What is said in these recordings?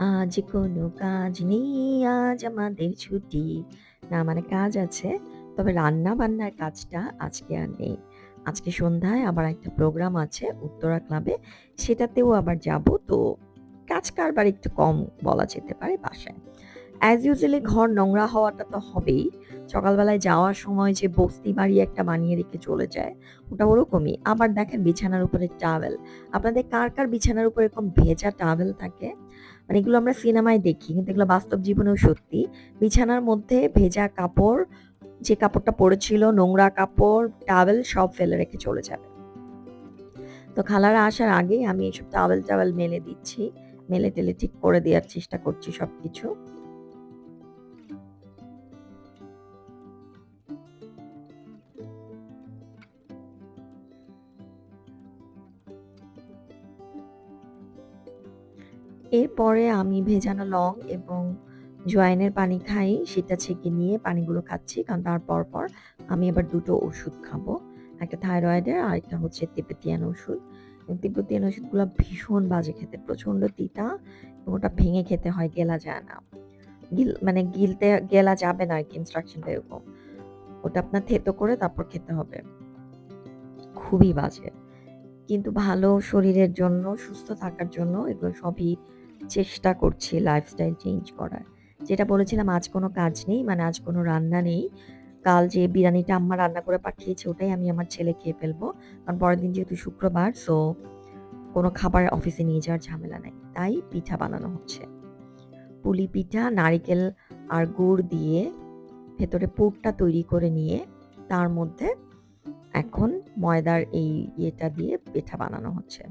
আজ কোনো কাজ নেই, আজ আমাদের ছুটি। না মানে কাজ আছে, তবে রান্না-বান্নার কাজটা আজকে আর নেই। আজকে সন্ধ্যায় আবার একটা প্রোগ্রাম আছে উত্তরা ক্লাবে, সেটাতেও আবার যাব তো কাজ-কারবার একটু কম বলা যেতে পারে বাসায়। অ্যাজ ইউজুয়ালি ঘর নোংরা হওয়াটা তো হবেই। সকালবেলায় যাওয়ার সময় যে বস্তি বাড়ি একটা বানিয়ে রেখে চলে যায়, ওটা ওরকমই। আবার দেখেন বিছানার উপরে টাওয়েল। আপনাদের কার, কার বিছানার উপরে এরকম ভেজা টাওয়েল থাকে? মানে এগুলো আমরা সিনেমায় দেখি কিন্তু এগুলো বাস্তব জীবনেও সত্যি। বিছানার মধ্যে ভেজা কাপড়, যে কাপড়টা পড়েছিল, নোংরা কাপড়, টাওয়েল সব ফেলে রেখে চলে যাবে। তো খালারা আসার আগেই আমি এসব টাওয়েল-টাওয়েল মেলে দিচ্ছি। মেলে-টেলে ঠিক করে দেওয়ার চেষ্টা করছি সবকিছু। এরপরে আমি ভেজানো লং এবং জোয়াইনের পানি খাই, সেটা ছেঁকে নিয়ে পানিগুলো খাচ্ছি। কারণ তারপর পর আমি আবার দুটো ওষুধ খাব। একটা থাইরয়েডের আরেকটা হচ্ছে তিব্বতিয়ান ওষুধ। তিব্বতিয়ান ওষুধগুলো ভীষণ বাজে খেতে। প্রচণ্ড তিতা এবং ওটা ভেঙে খেতে হয়, গেলা যায় না। গিল মানে গিলতে গেলা যাবে না আরকি ইনস্ট্রাকশনটা এরকম। ওটা আপনার থেঁতো করে তারপর খেতে হবে। খুবই বাজে। কিন্তু ভালো শরীরের জন্য, সুস্থ থাকার জন্য এগুলো সবই চেষ্টা করছি লাইফস্টাইল চেঞ্জ করার। যেটা বলেছিলাম আজ কোনো কাজ নেই, মানে আজ কোনো রান্না নেই। কাল যে বিরিয়ানিটা আম্মা রান্না করে পাঠিয়েছে ওটাই আমি আমার ছেলে খেয়ে ফেলব। কারণ পরের দিন যেহেতু শুক্রবার সো কোনো খাবার অফিসে নিয়ে যাওয়ার ঝামেলা নেই তাই পিঠা বানানো হচ্ছে। পুলি পিঠা নারিকেল আর গুড় দিয়ে ভেতরে পুরটা তৈরি করে নিয়ে তার মধ্যে এখন ময়দার এই ইয়েটা দিয়ে পিঠা বানানো হচ্ছে।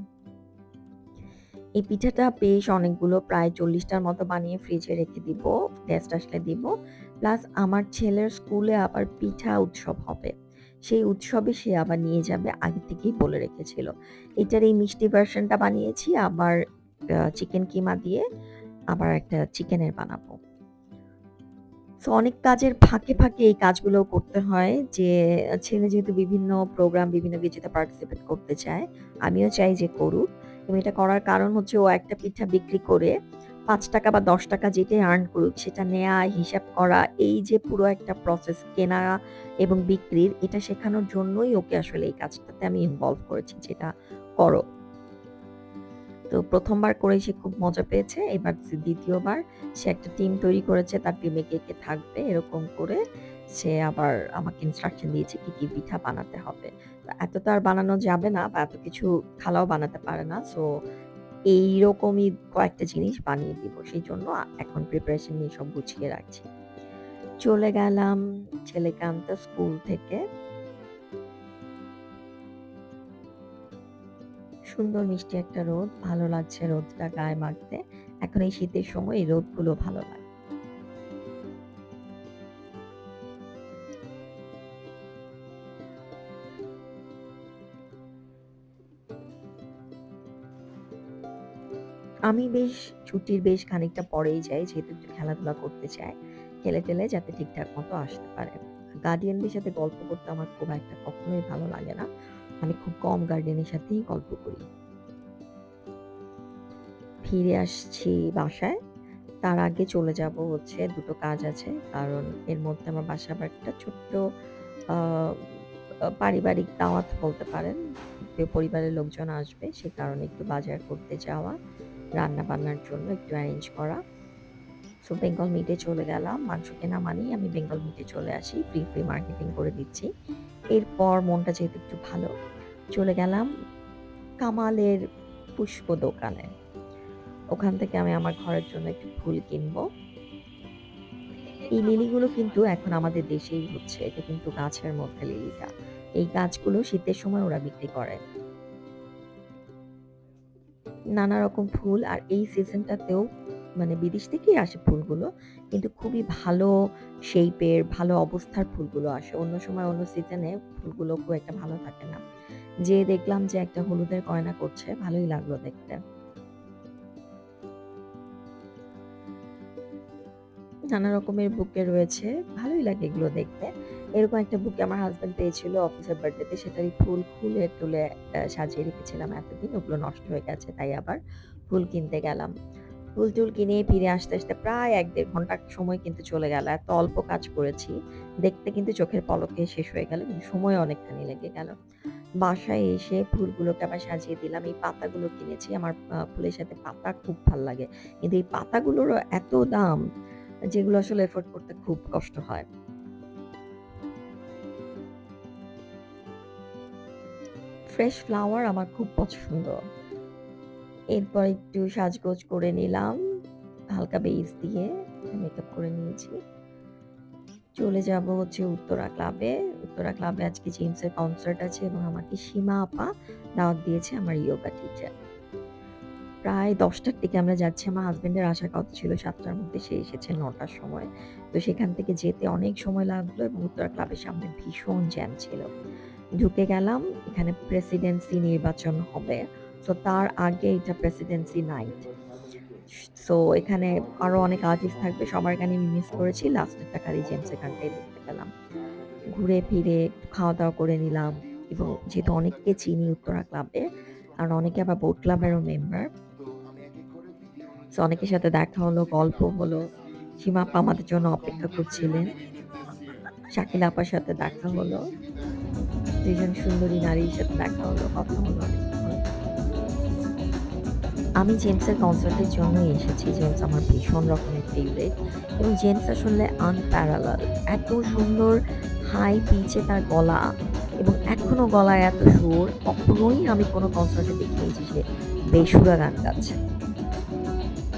এই পিঠাটা বেশ অনেকগুলো প্রায় চল্লিশটার মতো বানিয়ে ফ্রিজে রেখে দিব। গেস্ট আসলে দিব। প্লাস আমার ছেলের স্কুলে আবার পিঠা উৎসব হবে। সেই উৎসবে সে আবার নিয়ে যাবে আগে থেকেই বলে রেখেছিল। এটার এই মিষ্টি ভার্সনটা বানিয়েছি আবার চিকেন কিমা দিয়ে আবার একটা চিকেনের বানাবো। সো অনেক কাজের ফাঁকে, ফাঁকে এই কাজগুলোও করতে হয় যে ছেলে যেহেতু বিভিন্ন প্রোগ্রাম, বিভিন্ন কিছুতে পার্টিসিপেট করতে চায়, আমিও চাই যে করুক। এবং এটা করার কারণ হচ্ছে ও একটা পিঠা বিক্রি করে ৳৫ বা ৳১০ যেটাই আর্ন করুক সেটা নেয়া, হিসাব করা, এই যে পুরো একটা প্রসেস কেনা এবং বিক্রির এটা শেখানোর জন্যই ওকে আসলে এই কাজটাতে আমি ইনভলভ করেছি যে এটা করো। তো প্রথমবার করে সে খুব মজা পেয়েছে। এবার দ্বিতীয়বার সে একটা টিম তৈরি করেছে। তার টিমে কে, কে থাকবে এরকম করে সে আবার আমাকে ইনস্ট্রাকশন দিয়েছে কি, কি পিঠা বানাতে হবে। এত তো আর বানানো যাবে না বা এত কিছু খালাও বানাতে পারে না। সো এইরকমই কয়েকটা জিনিস বানিয়ে দিব। সেইজন্য আ এখন প্রিপারেশন নিয়ে সব গুছিয়ে রাখছি। চলে গেলাম ছেলেকে আনতে স্কুল থেকে। সুন্দর মিষ্টি একটা রোদ। ভালো লাগছে রোদটা গায়ে মাখতে। এখন এই শীতের সময় এই রোদগুলো ভালো লাগে। আমি বেশ ছুটির বেশ খানিকটা পরেই যাই যেহেতু একটু খেলাধুলা করতে চাই। খেলে-টেলে যাতে ঠিকঠাক মতো আসতে পারে। গার্ডিয়ানদের সাথে গল্প করতে আমার খুব একটা কখনোই ভালো লাগে না। আমি খুব কম গার্ডিয়ানের সাথেই গল্প করি। ফিরে আসছি বাসায়। তার আগে চলে যাব হচ্ছে দুটো কাজ আছে। কারণ এর মধ্যে আমার বাসা একটা ছোট্ট পারিবারিক দাওয়াত বলতে পারেন। পরিবারের লোকজন আসবে সে কারণে একটু বাজার করতে যাওয়া, রান্না-বান্নার জন্য একটু অ্যারেঞ্জ করা। সো বেঙ্গল মিটে চলে গেলাম। মাংস কেনা মানেই আমি বেঙ্গল মিটে চলে আসি। ফ্রি, ফ্রি মার্কেটিং করে দিচ্ছি। এরপর মনটা যেহেতু একটু ভালো, চলে গেলাম কামালের পুষ্প দোকানে। ওখান থেকে আমি আমার ঘরের জন্য একটু ফুল কিনবো। এই লিলিগুলো কিন্তু এখন আমাদের দেশেই হচ্ছে। এটা কিন্তু গাছের মধ্যে লিলিটা। এই গাছগুলো শীতের সময় ওরা বিক্রি করে। নানা রকম ফুল আর এই সিজনটাতেও মানে বিদেশ থেকেই আসে ফুলগুলো। কিন্তু খুবই ভালো শেইপের, ভালো অবস্থার ফুলগুলো আসে। অন্য সময় অন্য সিজনে ফুলগুলো খুব একটা ভালো থাকে না। যেয়ে দেখলাম যে একটা হলুদের গয়না করছে। ভালোই লাগল দেখতে। নানা রকমের বুকে রয়েছে। ভালোই লাগে এগুলো দেখতে। এরকম একটা বুকে আমার হাজব্যান্ড পেয়েছিল অফিসের বার্থডেতে। সেটারই ফুল খুলে তুলে সাজিয়ে রেখেছিলাম এতদিন। ওগুলো নষ্ট হয়ে গেছে। তাই আবার ফুল কিনতে গেলাম। ফুল-টুল কিনে ফিরে আসতে, আসতে প্রায় এক দেড় ঘণ্টা সময় কিন্তু চলে গেল। এত অল্প কাজ করেছি। দেখতে কিন্তু চোখের পলকে শেষ হয়ে গেল। কিন্তু সময় অনেকখানি লেগে গেল। বাসায় এসে ফুলগুলোকে আবার সাজিয়ে দিলাম। এই পাতাগুলো কিনেছি। আমার ফুলের সাথে পাতা খুব ভালো লাগে। কিন্তু এই পাতাগুলোরও এত দাম যেগুলো আসলে এফোর্ড করতে খুব কষ্ট হয়। ফ্রেশ ফ্লাওয়ার আমার খুব পছন্দ। এরপর একটু সাজগোজ করে নিলাম। হালকা বেইজ দিয়ে মেকআপ করে নিয়েছি। চলে যাব হচ্ছে উত্তরা ক্লাবে। উত্তরা ক্লাবে আজকে জেমসের কনসার্ট আছে এবং আমাকে সীমা আপা দাওয়াত দিয়েছে আমার ইয়োগা টিচার। প্রায় দশটার দিকে আমরা যাচ্ছি। আমার হাসব্যান্ডের আসার কথা ছিল ৭ টার মধ্যে। সে এসেছে নটার সময়। তো সেখান থেকে যেতে অনেক সময় লাগল এবং উত্তরা ক্লাবের সামনে ভীষণ জ্যাম ছিল। ঢুকে গেলাম। এখানে প্রেসিডেন্সি নির্বাচন হবে। সো তার আগে এটা প্রেসিডেন্সি নাইট। সো এখানে আরও অনেক আর্টিস্ট থাকবে। সবার গানই আমি মিস করেছি। লাস্টেরটা খালি জেমসের গানটাই দেখতে পেলাম। ঘুরে ফিরে খাওয়া-দাওয়া করে নিলাম এবং যেহেতু অনেককে চিনি উত্তরা ক্লাবে, কারণ অনেকে আবার বোট ক্লাবেরও মেম্বার। সো অনেকের সাথে দেখা হলো, গল্প হলো। সীমা আমাদের জন্য অপেক্ষা করছিলেন। শাকিল আপার সাথে দেখা হলো। ২ জন সুন্দরী নারীর সাথে দেখা হলো, কথা হলো আমি জেমসের কনসার্টের জন্যই এসেছি। জেমস আমার ভীষণ রকমের ফেভারিট এবং জেমস আসলে আনপ্যারালাল। এত সুন্দর হাই পিচে তার গলা এবং এখনও গলায় এত সুর কখনোই আমি কোনো কনসার্টে দেখিনি যে বেসুরা গান গাচ্ছে।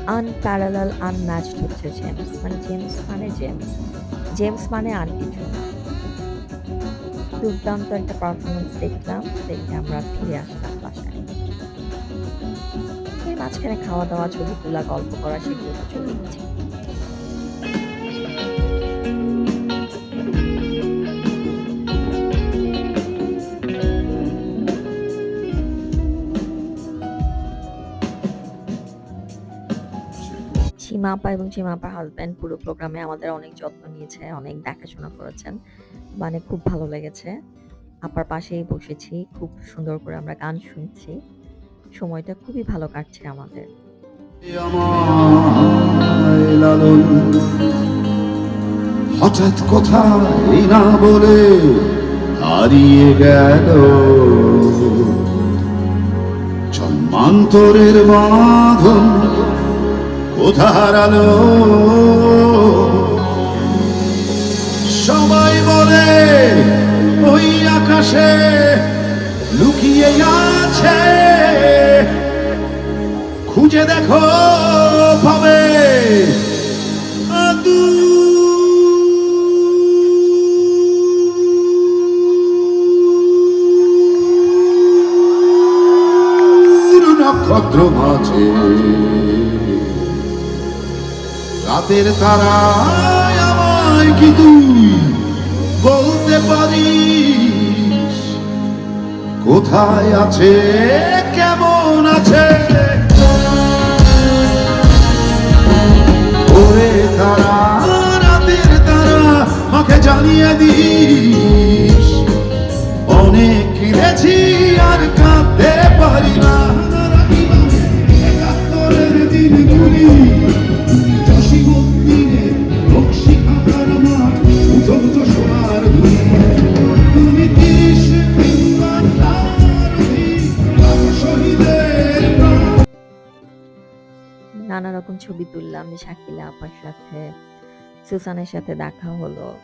আনপ্যারালাল, আনম্যাচড হচ্ছে জেমস। মানে জেমস মানে জেমস। জেমস মানে না। দুর্দান্ত একটা পারফরমেন্স দেখলাম। দেখে আমরা ফিরে আসলাম বাসায়। মাঝখানে খাওয়া-দাওয়া, ছবি তোলা, গল্প করা সেগুলো চলে চলেইছে। সীমা এবং সীমা আপার হাজব্যান্ড পুরো প্রোগ্রামে আমাদের অনেক যত্ন নিয়েছে, অনেক দেখাশোনা করেছেন। মানে খুব ভালো লেগেছে। আপার পাশেই বসেছি। খুব সুন্দর করে আমরা গান শুনছি। সময়টা খুবই ভালো কাটছে আমাদের। হঠাৎ কোথায় না বলে হারিয়ে গেল জন্মান্তরের কোথা হারালো সবাই বলে ওই আকাশে লুকিয়ে আছে। খুঁজে দেখো দূর নক্ষত্র মাঝে রাতের তারা আমায় কি তুই বলতে পারিস? কোথায় আছে, কেমন আছে? ওরে তারা, রাতের তারা, আমাকে জানিয়ে দিস। ছবি তুললাম শাকিলা আপার সাথে। সুসানের সাথে দেখা হলো।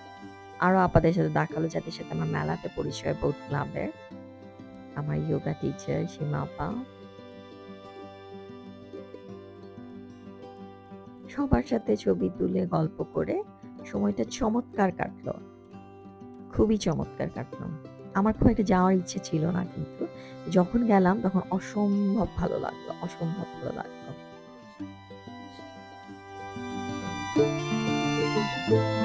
আরও আপাদের সাথে দেখা হলো যাদের সাথে আমার মেলাতে পরিচয় বোট ক্লাবের। আমার ইয়োগা টিচার সীমা আপা। সবার সাথে ছবি তুলে গল্প করে সময়টা চমৎকার কাটলো। খুবই চমৎকার কাটলো। আমার খুব একটা যাওয়ার ইচ্ছে ছিল না কিন্তু যখন গেলাম তখন অসম্ভব ভালো লাগল, অসম্ভব ভালো লাগল। Música